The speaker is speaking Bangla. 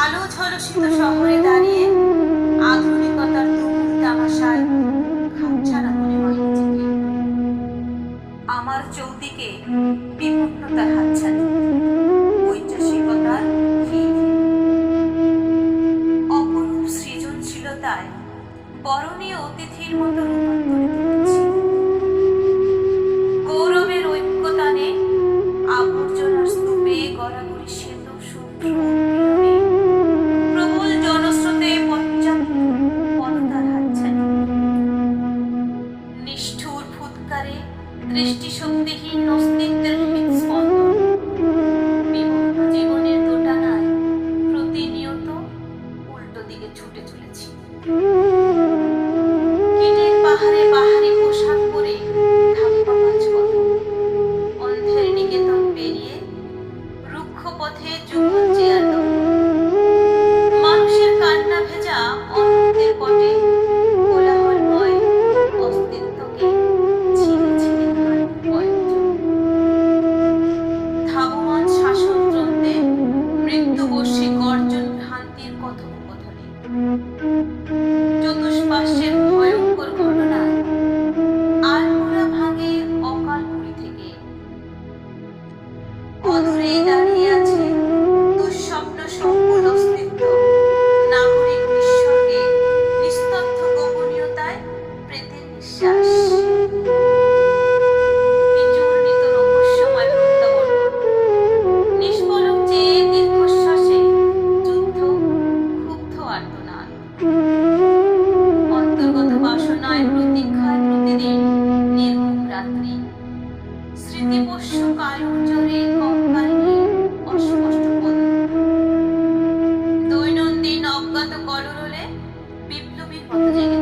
আলো ঝলসিত শহরে দাঁড়িয়ে আধুনিকতার তামাশায় মনে হয় নিজেকে। আমার চৌদিকে বিপন্নতার হাতছানি, ঐতিহাসিকতার অপরূপ সৃজনশীলতায় বরণীয় অতিথির মতো রূপান্তরিত গৌরবের ঐক্যতানে আবর্জনার স্তূপে গড়াগড়ি সেতু শুভ্র অন্ধকারে দৃষ্টিশক্তিহীন অস্তিত্বের হৃদস্পন্দন প্রতিনিয়ত উল্টো দিকে ছুটে চলেছি। পাহাড়ে পাহাড়ে পথ। পথে যুগ সে গর্জন ভ্রান্তির কথোপকথনে। অন্তর্গত বাসনায় প্রতীক্ষায় প্রতিদিন নির্ঘুম রাত্রি। স্মৃতিপোষ্য কালুঞ্জরে কঙ্কাল অস্পষ্ট দৈনন্দিন অজ্ঞাত কলরলে বিপ্লবীর পথ জেগে